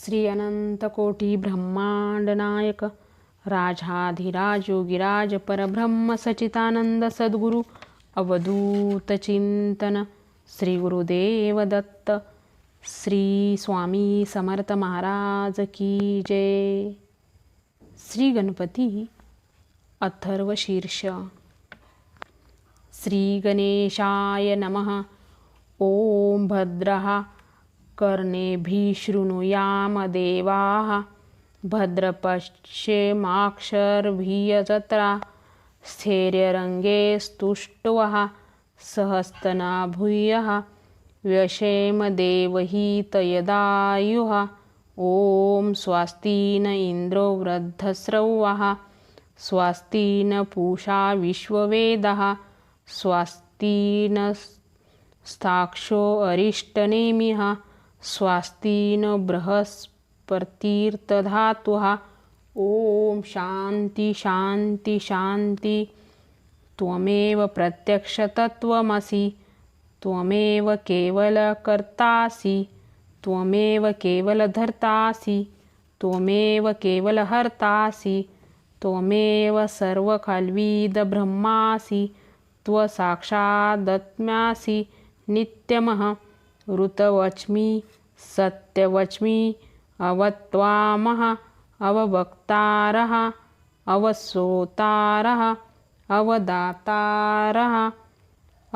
श्री अनंतकोटी ब्रह्मांड नायक राजाधिराज योगिराज परब्रह्म सचितानंद सद्गुरु अवधूत चिंतन श्री गुरुदेव दत्त श्री स्वामी समर्थ महाराज की जय। श्री गणपती अथर्व शीर्ष श्री गणेशाय नमः। ॐ भद्रः। कर्णेभिः शृणुयाम देवाः भद्रपश्येमाक्षर्भियजत्रा स्थैर्यरङ्गे स्तुष्ट्वः सहस्तनाभूयः व्यशेम देवहितयदायुः ॐ स्वास्ति न इन्द्रो वृद्धस्रवः स्वास्ति न पूषा विश्ववेदः स्वास्ति न स्थाक्षो अरिष्टनेमिः स्वास्तीन न ॐ शान्ति शान्ति शान्ति। त्वमेव प्रत्यक्षतत्त्वमसि। त्वमेव केवलकर्तासि। त्वमेव केवलधर्तासि। त्वमेव केवलहर्तासि। त्वमेव सर्वखल्वीदब्रह्मासि त्वसाक्षादत्म्यासि। नित्यमः ऋतवच्मि। सत्यवच्मी अवत्वामः अववक्तारः अवसोतारः अवदातारः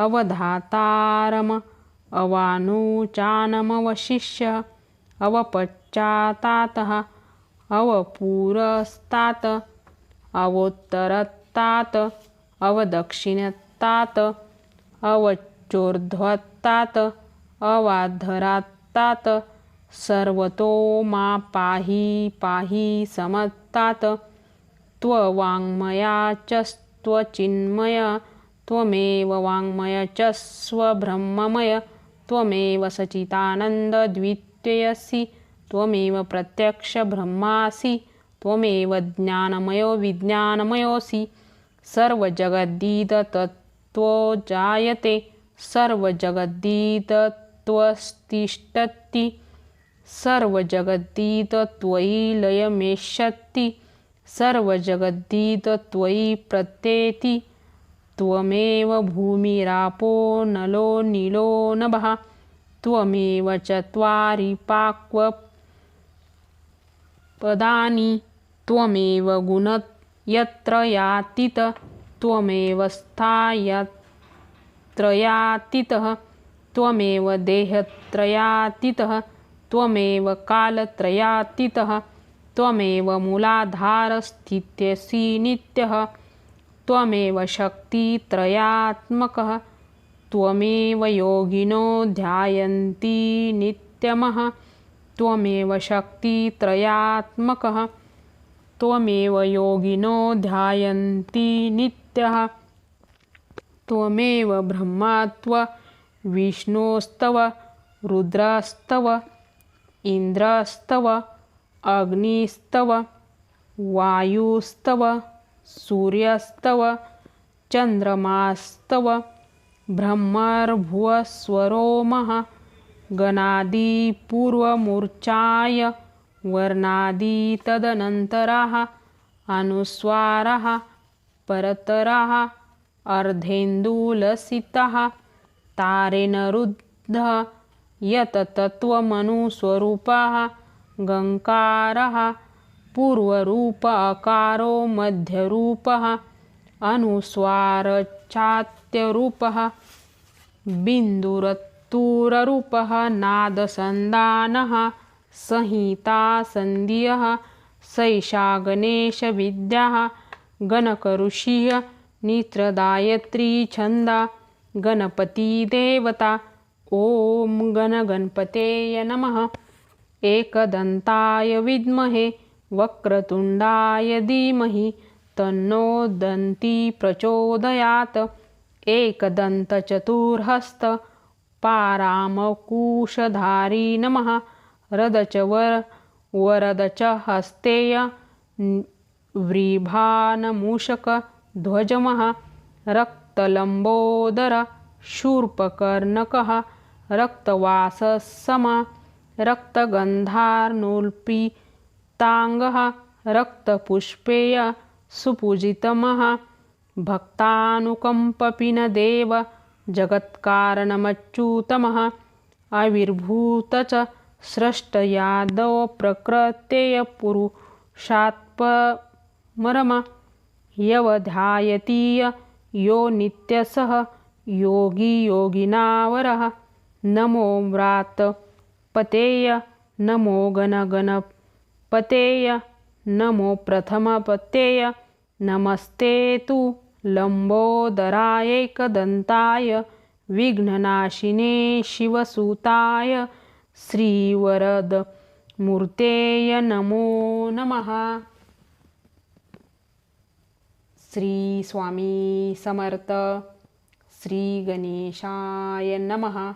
अवधातारम अवानुचानमवशिष्य अवपश्चातातः अवपूरस्तात् अवोत्तरत्तात् अवदक्षिणत्तात् अवचोर्ध्वत्तात् अवाधरात्तात् सर्वतो मा पाहि पाहि समत्तात् त्ववाङ्मयाचस्त्वचिन्मय च त्वमेव वाङ्मय च स्वब्रह्ममय त्वमेव सचितानन्दद्वितीयसि त्वमेव प्रत्यक्षब्रह्मासि त्वमेव ज्ञानमयो विज्ञानमयोऽसि। सर्वजगद्दीदतत्त्वो जायते त्वस्तिष्ठत्ति सर्वजगद्दीत त्वयि लयमेष्यति सर्वजगद्दीत त्वयि प्रत्येति त्वमेव भूमिरापो नलो नीलो नभः त्वमेव चत्वारि पाक्वपदानि त्वमेव गुण गुणयत्रयातीत त्वमेव स्थायत्रयातीतः। त्वमेव देहत्रयातीतः त्वमेव कालत्रयातीतः त्वमेव मूलाधारस्थित्यसि नित्यः त्वमेव शक्तित्रयात्मकः त्वमेव योगिनो ध्यायन्ति नित्यमः त्वमेव शक्तित्रयात्मकः त्वमेव योगिनो ध्यायन्ति नित्यः त्वमेव ब्रह्मा विष्णोस्तव रुद्रास्तव इन्द्रस्तव अग्निस्तव वायुस्तव सूर्यस्तव चन्द्रमास्तव ब्रह्मर्भुवस्वरोमः गणादिपूर्वमूर्च्छाय वर्णादितदनन्तरः अनुस्वारः परतरः अर्धेन्दुलसितः तारेण रुद्धः यततत्त्वमनुस्वरूपः गङ्कारः पूर्वरूप अकारो मध्यरूपः अनुस्वारच्छात्यरूपः बिन्दुरत्तुररूपः नादसन्दानः संहितासन्धियः सैषा गणेशविद्याः गणकऋषिः नित्रदायत्री छन्दा गणपतिदेवता ॐ गणगणपतेय नमः. एकदन्ताय विद्महे वक्रतुण्डाय धीमहि तन्नो दन्ती प्रचोदयात्. एकदन्तचतुर्हस्त पारामकुशधारी नमः. रदच वर वरदच हस्तेय व्रीभानमूषक ध्वजमः. रक्तलम्बोदर शूर्पकर्णकः रक्तवाससम रक्तगन्धार्नुल्पिताङ्गः रक्तपुष्पेय सुपूजितमः भक्तानुकम्पपिनदेव जगत्कारणमच्युतमः आविर्भूत च स्रष्टयादव प्रकृतेय पुरुषात्परम यवध्यायतीय यो नित्यसः योगी योगिनावरः। नमो व्रातपतेय नमो गणगणपतेय नमो प्रथमपतेय नमस्ते तु लम्बोदरायैकदन्ताय विघ्ननाशिने शिवसुताय। श्रीवरदमूर्तेय नमो नमः। श्री स्वामी समर्थ श्री गणेशाय नमः.